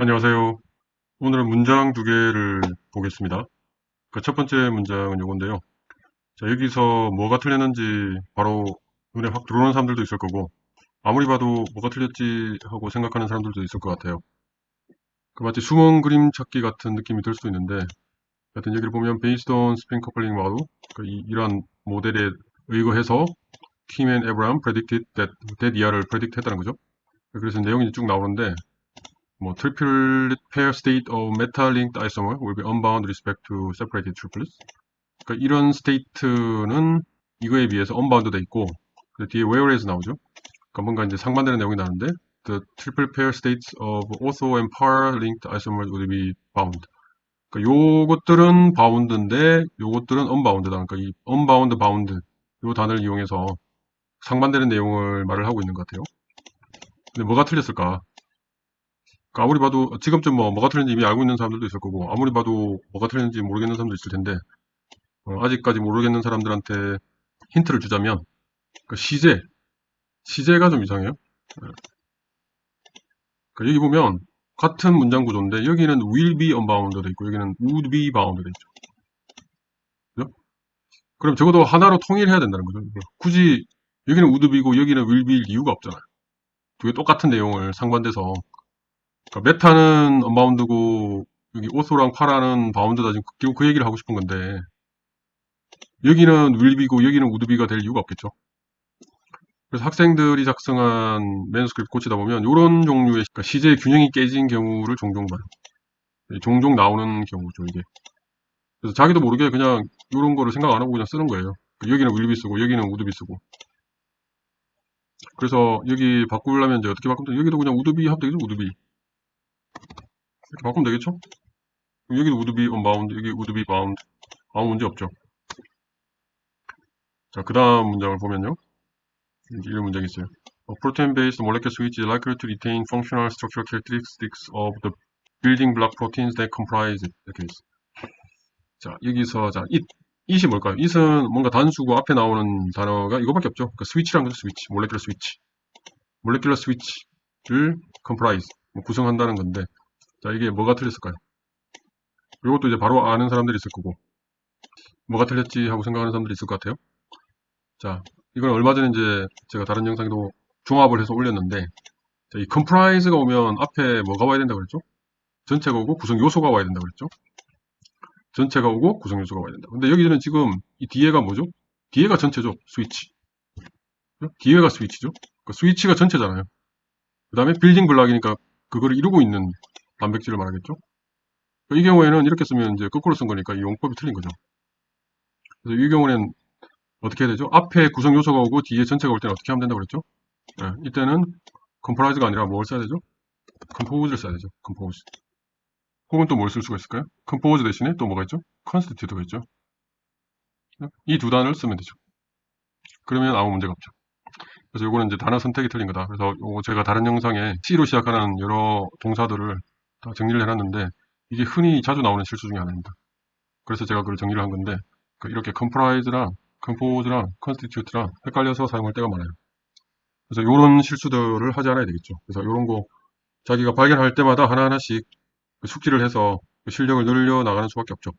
안녕하세요. 오늘은 문장 두 개를 보겠습니다. 그 첫 번째 문장은 이건데요. 자, 여기서 뭐가 틀렸는지 바로 눈에 확 들어오는 사람들도 있을 거고, 아무리 봐도 뭐가 틀렸지 하고 생각하는 사람들도 있을 것 같아요. 그 마치 숨은 그림 찾기 같은 느낌이 들 수도 있는데, 하여튼 여기를 보면 based on spin coupling model, 그 이, 이러한 모델에 의거해서 Kim and Abraham predicted that, that ER을 predict 했다는 거죠. 그래서 내용이 쭉 나오는데, 뭐 triple pair state of meta-linked isomer will be unbound respect to separated triplets. 그러니까 이런 state는 이거에 비해서 unbound 돼 있고 그 뒤에 whereas 나오죠. 그러니까 뭔가 이제 상반되는 내용이 나오는데 the triple pair states of ortho and par linked isomers will be bound. 그러니까 요것들은 bound인데 요것들은 unbound다. 그러니까 이 unbound, bound 요 단어를 이용해서 상반되는 내용을 말을 하고 있는 것 같아요. 근데 뭐가 틀렸을까? 그러니까 아무리 봐도 지금쯤 뭐 뭐가 틀렸는지 이미 알고 있는 사람들도 있을 거고 아무리 봐도 뭐가 틀렸는지 모르겠는 사람도 있을 텐데 어, 아직까지 모르겠는 사람들한테 힌트를 주자면 그 시제 시제가 좀 이상해요. 예. 그러니까 여기 보면 같은 문장 구조인데 여기는 will be unbound 돼 있고 여기는 would be bound 돼 있죠. 그죠? 그럼 적어도 하나로 통일해야 된다는 거죠. 굳이 여기는 would be고 여기는 will be일 이유가 없잖아요. 두 개 똑같은 내용을 상반돼서 그러니까 메타는 언바운드고 여기 오소랑 파라는 바운드다 지금 결국 그 얘기를 하고 싶은 건데 여기는 윌비고 여기는 우드비가 될 이유가 없겠죠. 그래서 학생들이 작성한 매너스크립트 고치다 보면 이런 종류의 그러니까 시제 균형이 깨진 경우를 종종 봐요. 종종 나오는 경우죠 이게. 그래서 자기도 모르게 그냥 이런 거를 생각 안 하고 그냥 쓰는 거예요. 여기는 윌비 쓰고 여기는 우드비 쓰고. 그래서 여기 바꾸려면 이제 어떻게 바꾸면 여기도 그냥 우드비 하면 되겠죠 우드비. 이렇게 바꾸면 되겠죠? 여기도 would be unbound, 여기 would be bound. 아무 문제 없죠. 자, 그 다음 문장을 보면요. 이런 문장이 있어요. A protein-based molecular switch is likely to retain functional structural characteristics of the building block proteins that comprise it. 이렇게 있어요. 자, 여기서, 자, it. it이 뭘까요? it은 뭔가 단수고 앞에 나오는 단어가 이거밖에 없죠. 그러니까 switch라는 거죠, switch. molecular switch. molecular switch를 comprise, 뭐 구성한다는 건데, 자, 이게 뭐가 틀렸을까요? 이것도 이제 바로 아는 사람들이 있을 거고, 뭐가 틀렸지 하고 생각하는 사람들이 있을 것 같아요. 자, 이걸 얼마 전에 이제 제가 다른 영상에도 종합을 해서 올렸는데, 자, 이 comprise가 오면 앞에 뭐가 와야 된다고 그랬죠? 전체가 오고 구성 요소가 와야 된다고 그랬죠? 전체가 오고 구성 요소가 와야 된다. 근데 여기는 지금 이 뒤에가 뭐죠? 뒤에가 전체죠. 스위치. 뒤에가 스위치죠. 그 스위치가 전체잖아요. 그 다음에 빌딩 블락이니까 그거를 이루고 있는 단백질을 말하겠죠. 이 경우에는 이렇게 쓰면 이제 거꾸로 쓴 거니까 이 용법이 틀린 거죠. 그래서 이 경우에는 어떻게 해야 되죠? 앞에 구성 요소가 오고 뒤에 전체가 올 때는 어떻게 하면 된다고 그랬죠? 네, 이때는 컴프라이즈가 아니라 뭘 써야 되죠? 컴포즈를 써야 되죠. 컴포즈. 혹은 또 뭘 쓸 수가 있을까요? 컴포즈 대신에 또 뭐가 있죠? 컨스티튜트가 있죠. 이 두 단어를 쓰면 되죠. 그러면 아무 문제가 없죠. 그래서 요거는 이제 단어 선택이 틀린 거다. 그래서 요거 제가 다른 영상에 C로 시작하는 여러 동사들을 다 정리를 해놨는데 이게 흔히 자주 나오는 실수 중에 하나입니다. 그래서 제가 그걸 정리를 한 건데 그 이렇게 comprise랑 compose랑 constitute랑 헷갈려서 사용할 때가 많아요. 그래서 이런 실수들을 하지 않아야 되겠죠. 그래서 이런 거 자기가 발견할 때마다 하나하나씩 숙지를 해서 실력을 늘려 나가는 수밖에 없죠.